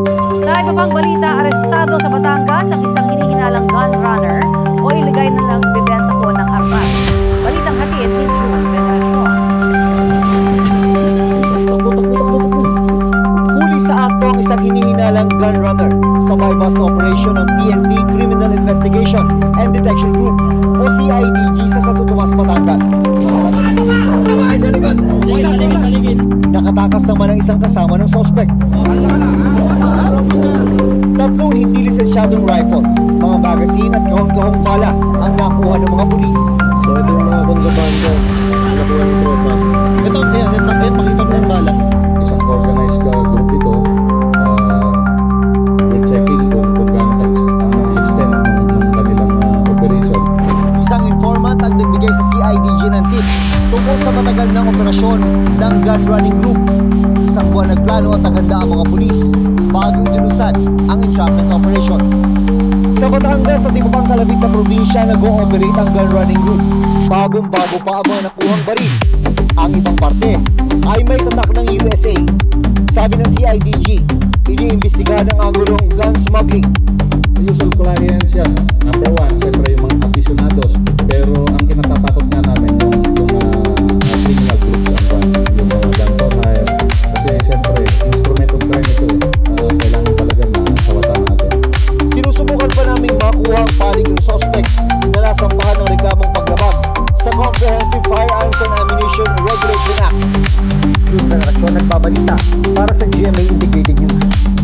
Sa iba pang balita, arestado sa Batangas ang isang hinihinalang gun runner o iligay na lang bibenta po ng armas. Balitang hatid ni June Veneracion. Huli sa akto ang isang hinihinalang gun runner sa bypass operation ng PNP Criminal Investigation and Detection Group o CIDG sa Santo Tomas, Batangas. Nakatakas naman ang isang kasama ng suspect. Tatlong hindi lisensyadong rifle, mga magazine at kahon-kahong bala ang nakuha ng mga pulis. So ito yung mga kontrabando na nakuha ng tropa. Ito, ayan, ito, ayan, makita mo yung bala. isang organized uh, group ito uh, we're checking kung, ka- ang extent ng, ng kanilang uh, operation Isang informant ang nagbigay sa CIDG ng tips tungkol sa matagal ng operasyon ng gun running group. Isang buwan nagplano at naghanda ang mga pulis bago dinusan ang entrapment operation. Sa Batangas at iba pang kalabit na probinsya nag-ooperate ang gun running group. Bagong-bago pa ang mga nakuhang baril. Ang ibang parte ay may tatak ng USA. Sabi ng CIDG, iniimbestigahan ang angulong gun smuggling usual clients yan number one siyempre yung mga aficionados Cristo nagbabalita para sa GMA Integrated News.